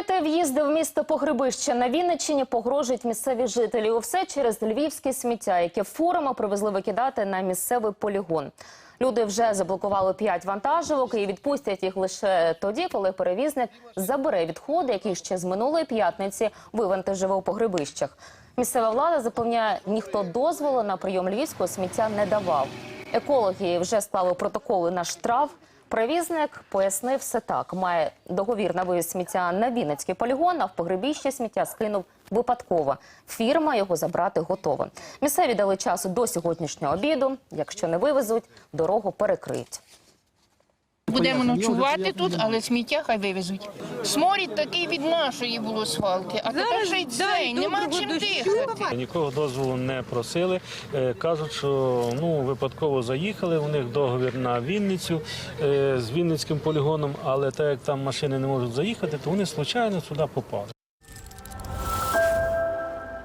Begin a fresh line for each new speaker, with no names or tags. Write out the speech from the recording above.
Закрити в'їзди в місто Погребище на Вінниччині погрожують місцеві жителі. Усе через львівське сміття, яке фурами привезли викидати на місцевий полігон. Люди вже заблокували п'ять вантажівок і відпустять їх лише тоді, коли перевізник забере відходи, які ще з минулої п'ятниці вивантажив у погребищах. Місцева влада запевняє, ніхто дозволу на прийом львівського сміття не давав. Екологи вже склали протоколи на штраф. Привізник пояснив все так. Має договір на вивіз сміття на Вінницький полігон, а в погребіще сміття скинув випадково. Фірма його забрати готова. Місцеві дали часу до сьогоднішнього обіду. Якщо не вивезуть, дорогу перекриють.
Будемо ночувати тут, але сміття хай вивезуть. Сморід такий від нашої було свалки, а тепер вже й цей, нема чим дихати.
Нікого дозволу не просили. Е, Кажуть, що ну випадково заїхали. У них договір на Вінницю е, з Вінницьким полігоном, але так як там машини не можуть заїхати, то вони случайно сюди попали.